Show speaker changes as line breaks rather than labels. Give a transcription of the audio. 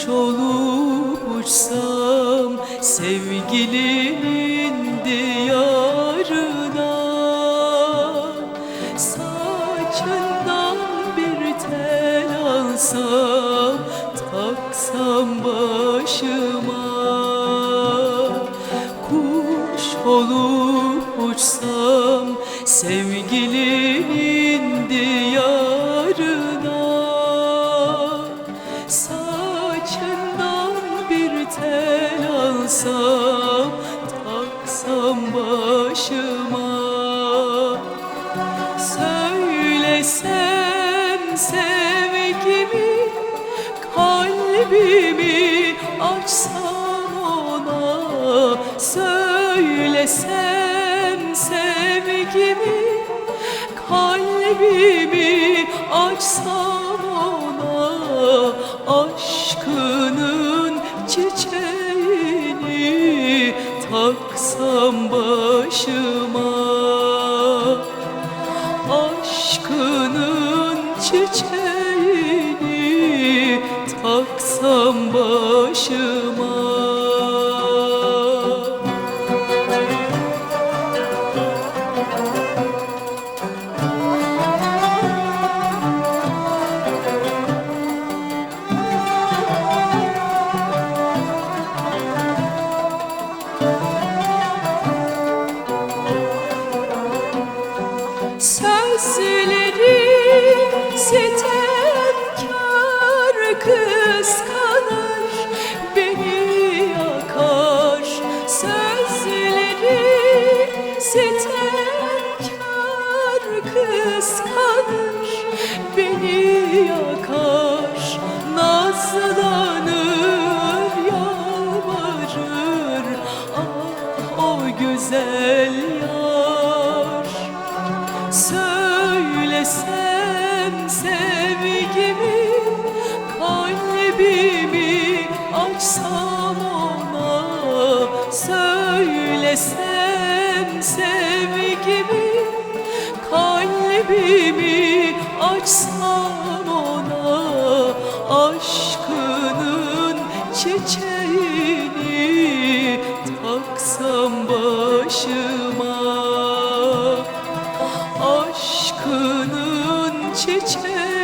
kuş olup uçsam sevgilinin diyarına Saçından bir tel alsam taksam başıma Kuş olup uçsam sevgilinin diyarına. Alsam taksam başıma. Söylesem sevgimi kalbimi açsam ona. Söylesem sevgimi kalbimi açsam ona. Aşkının başıma. Aşkının çiçeğini taksam başıma yakar. Nazlanır yalvarır? Ah o güzel yar. Söylesem sevgimi Kalbimi açsam ona Söylesem sevgimi Kalbimi açsam aşkının